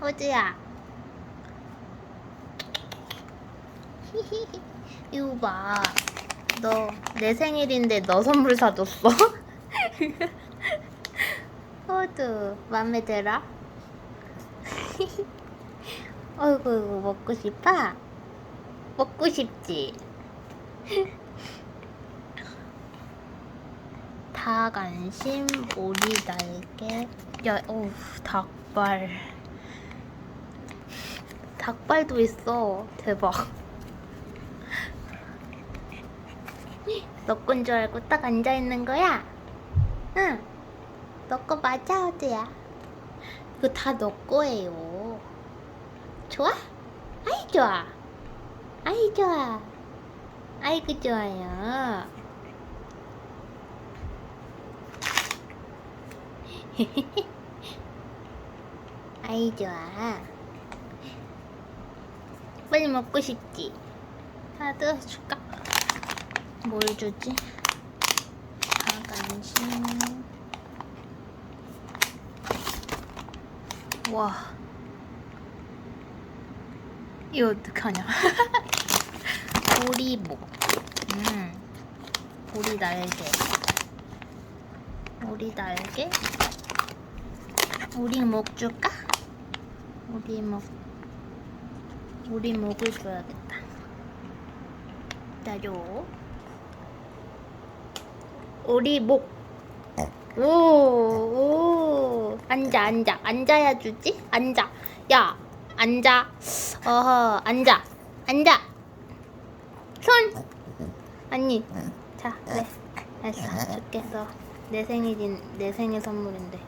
호주야. 이거 봐. 너 내 생일인데 너 선물 사줬어? 호주 맘에 들어? 어이구 이거 먹고 싶어? 먹고 싶지? 닭 안심 오리 날개 야 어우 닭발 닭발도 있어 대박 너건 줄 알고 딱 앉아 있는 거야? 응. 너거 맞아 어디야? 이거 다 너 거예요. 좋아? 아이 좋아. 아이 좋아. 아이고 좋아요. 아이 좋아. 빨리 먹고 싶지? 하나 뜯어줄까? 뭘 주지? 가간신. 와. 이거 어떡하냐? 오리목. 음. 오리 날개. 오리 날개? 오리 목 줄까? 오리 목. 오리목을 줘야겠다. 기다려. 오리목. 오, 오. 앉아, 앉아. 앉아야 주지? 앉아. 야, 앉아. 어허, 앉아. 앉아. 손. 아니. 자, 그래. 알았어. 너. 내 생일인, 내 생일 선물인데.